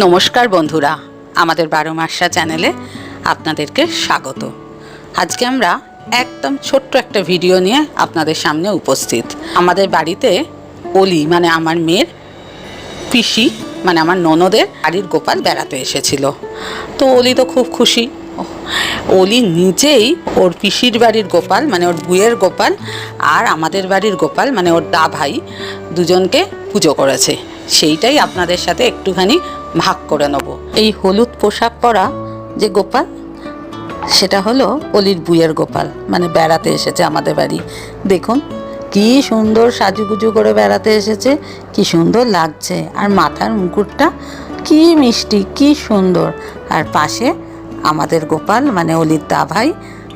নমস্কার বন্ধুরা, আমাদের বারো মাসা চ্যানেলে আপনাদেরকে স্বাগত। আজকে আমরা একদম ছোট্ট একটা ভিডিও নিয়ে আপনাদের সামনে উপস্থিত। আমাদের বাড়িতে অলি মানে আমার মেয়ের পিসি মানে আমার ননদের বাড়ির গোপাল বেড়াতে এসেছিল। তো অলি তো খুব খুশি। অলি নিজেই ওর পিসির বাড়ির গোপাল মানে ওর বুয়ের গোপাল আর আমাদের বাড়ির গোপাল মানে ওর দা ভাই দুজনকে পুজো করেছে। সেইটাই আপনাদের সাথে একটুখানি ভাগ করে নেব। এই হলুদ পোশাক পরা যে গোপাল, সেটা হলো অলির বুয়ের গোপাল। মানে বেড়াতে এসেছে আমাদের বাড়ি। দেখুন, কি সুন্দর সাজুগুজু করে বেড়াতে এসেছে, কি সুন্দর লাগছে। আর মাথার মুকুটটা কি মিষ্টি, কি সুন্দর। আর পাশে আমাদের গোপাল মানে অলির দা ভাই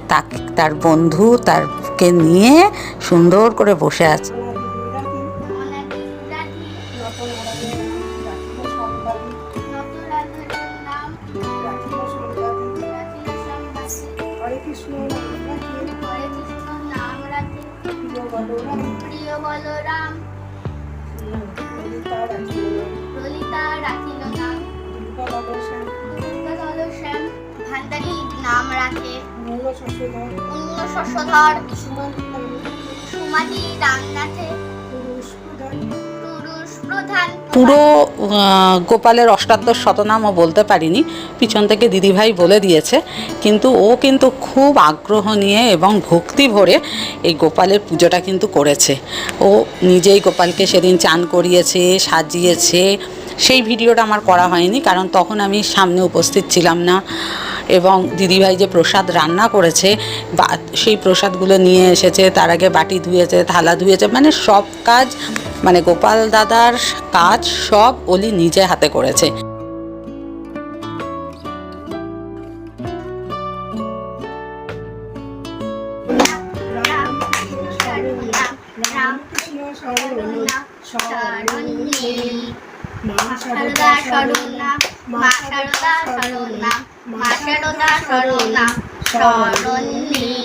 তাকে, তার বন্ধু, তারকে নিয়ে সুন্দর করে বসে আছে। হরে কৃষ্ণ প্রিয় বলরাম ললিতা রাখিল নাম। দুর্গা শ্যাম ভান্ডারী নাম। রাখে শস্যধর সুমাদি রামনাথে পুরো গোপালের অষ্টাদশ শতনামও বলতে পারিনি, পিছন থেকে দিদিভাই বলে দিয়েছে, কিন্তু ও কিন্তু খুব আগ্রহ নিয়ে এবং ভক্তি ভরে এই গোপালের পুজোটা কিন্তু করেছে। ও নিজেই গোপালকে সেদিন চান করিয়েছে, সাজিয়েছে, সেই ভিডিওটা আমার করা হয়নি, কারণ তখন আমি সামনে উপস্থিত ছিলাম না। এবং দিদিভাই যে প্রসাদ রান্না করেছে, বা সেই প্রসাদগুলো নিয়ে এসেছে, তার আগে বাটি ধুয়েছে, থালা ধুয়েছে মানে সব কাজ মানে গোপাল দাদার কাজ সব অলি নিজে হাতে করেছে। রাম করুণা রাম কৃষ্ণ শরণ ชรนลักษรนนี